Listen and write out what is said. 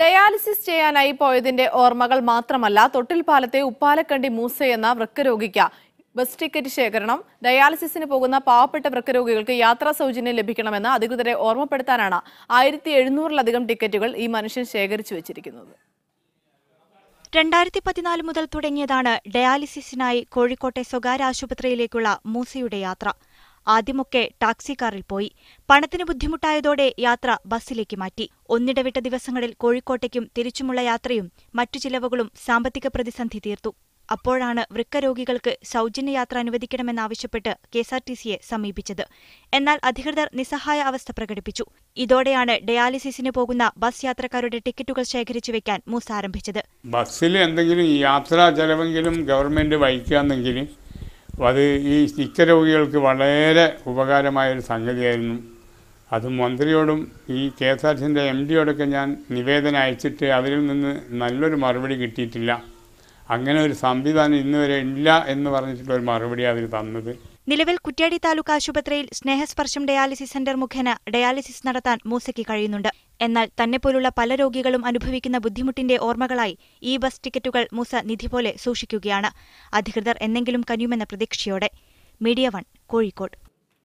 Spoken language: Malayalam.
ഡയാലിസിസ് ചെയ്യാനായി പോയതിന്റെ ഓർമ്മകൾ മാത്രമല്ല തൊട്ടിൽ പാലത്തെ ഉപ്പാലക്കണ്ടി മൂസ എന്ന വൃക്കരോഗിക്ക് ബസ് ടിക്കറ്റ് ശേഖരണം ഡയാലിസിസിന് പോകുന്ന പാവപ്പെട്ട വൃക്കരോഗികൾക്ക് യാത്രാ സൗജന്യം ലഭിക്കണമെന്ന് അധികൃതരെ ഓർമ്മപ്പെടുത്താനാണ് ആയിരത്തി എഴുന്നൂറിലധികം ടിക്കറ്റുകൾ ഈ മനുഷ്യൻ ശേഖരിച്ചു വച്ചിരിക്കുന്നത്. രണ്ടായിരത്തി പതിനാല് മുതൽ തുടങ്ങിയതാണ് ഡയാലിസിസിനായി കോഴിക്കോട്ടെ സ്വകാര്യ ആശുപത്രിയിലേക്കുള്ള മൂസയുടെ യാത്ര. ആദ്യമൊക്കെ ടാക്സി കാറിൽ പോയി. പണത്തിന് ബുദ്ധിമുട്ടായതോടെ യാത്ര ബസ്സിലേക്ക് മാറ്റി. ഒന്നിടവിട്ട ദിവസങ്ങളിൽ കോഴിക്കോട്ടേക്കും തിരിച്ചുമുള്ള യാത്രയും മറ്റു ചിലവുകളും സാമ്പത്തിക പ്രതിസന്ധി തീർത്തു. അപ്പോഴാണ് വൃക്കരോഗികൾക്ക് സൗജന്യ യാത്ര അനുവദിക്കണമെന്നാവശ്യപ്പെട്ട് കെഎസ്ആർടിസിയെ സമീപിച്ചത്. എന്നാൽ അധികൃതർ നിസ്സഹായ അവസ്ഥ പ്രകടിപ്പിച്ചു. ഇതോടെയാണ് ഡയാലിസിസിന് പോകുന്ന ബസ് യാത്രക്കാരുടെ ടിക്കറ്റുകൾ ശേഖരിച്ചു വെക്കാൻ മൂസ ആരംഭിച്ചത് ബസ്സിൽ എന്തെങ്കിലും യാത്രാ ചെലവെങ്കിലും ഗവൺമെന്റ് അത് ഈ സ്റ്റിക്ക രോഗികൾക്ക് വളരെ ഉപകാരമായൊരു സംഗതിയായിരുന്നു. അത് മന്ത്രിയോടും ഈ കെ എസ് ആർ സിന്റെ എം ഡിയോടൊക്കെ ഞാൻ നിവേദനം അയച്ചിട്ട് അവരിൽ നിന്ന് നല്ലൊരു മറുപടി കിട്ടിയിട്ടില്ല. അങ്ങനെ ഒരു സംവിധാനം ഇന്നുവരെ ഇല്ല എന്ന് പറഞ്ഞിട്ടുള്ള ഒരു മറുപടി അവർ തന്നത്. നിലവിൽ കുറ്റ്യാടി താലൂക്ക് ആശുപത്രിയിൽ സ്നേഹസ്പർശം ഡയാലിസിസ് സെന്റർ മുഖേന ഡയാലിസിസ് നടത്താൻ മൂസയ്ക്ക് കഴിയുന്നുണ്ട്. എന്നാൽ തന്നെപ്പോലുള്ള പല രോഗികളും അനുഭവിക്കുന്ന ബുദ്ധിമുട്ടിന്റെ ഓർമ്മകളായി ഈ ബസ് ടിക്കറ്റുകൾ മൂസ നിധി പോലെ സൂക്ഷിക്കുകയാണ്. അധികൃതർ എന്നെങ്കിലും കനിയുമെന്ന പ്രതീക്ഷയോടെ. Media one Kozhikode.